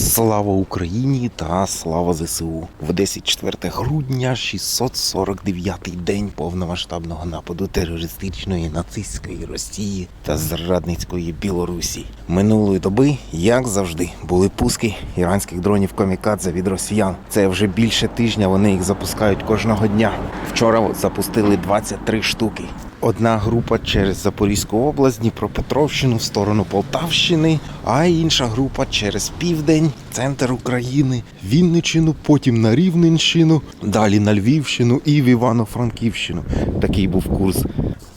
Слава Україні та слава ЗСУ. В Одесі 4 грудня, 649-й день повномасштабного нападу терористичної нацистської Росії та зрадницької Білорусі. Минулої доби, як завжди, були пуски іранських дронів комікадзе від росіян. Це вже більше тижня. Вони їх запускають кожного дня. Вчора запустили 23 штуки. Одна група через Запорізьку область, Дніпропетровщину в сторону Полтавщини, а інша група через південь, центр України, Вінниччину, потім на Рівненщину, далі на Львівщину і в Івано-Франківщину. Такий був курс.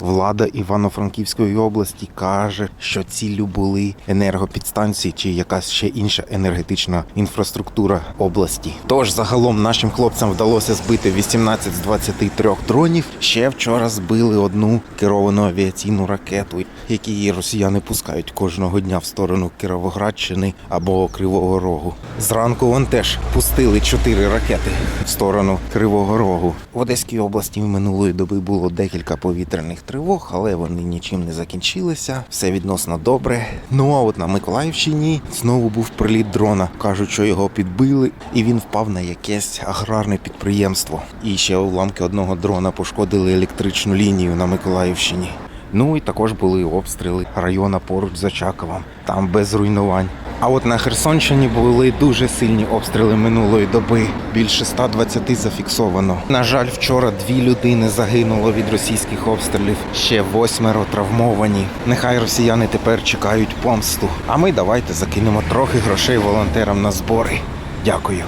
Влада Івано-Франківської області каже, що ціллю були енергопідстанції чи якась ще інша енергетична інфраструктура області. Тож загалом нашим хлопцям вдалося збити 18 з 23 дронів. Ще вчора збили одну керовану авіаційну ракету, які росіяни пускають кожного дня в сторону Кіровоградщини або Кривого Рогу. Зранку вон теж пустили чотири ракети в сторону Кривого Рогу. В Одеській області минулої доби було декілька повітряних тривог, але вони нічим не закінчилися. Все відносно добре. Ну а от на Миколаївщині знову був приліт дрона. кажуть, що його підбили, і він впав на якесь аграрне підприємство. І ще уламки одного дрона пошкодили електричну лінію на Миколаївщині. Ну і також були обстріли района поруч з Очаковом, там без руйнувань. А от на Херсонщині були дуже сильні обстріли минулої доби. Більше 120 зафіксовано. На жаль, вчора дві людини загинуло від російських обстрілів. Ще восьмеро травмовані. Нехай росіяни тепер чекають помсту. А ми давайте закинемо трохи грошей волонтерам на збори. Дякую.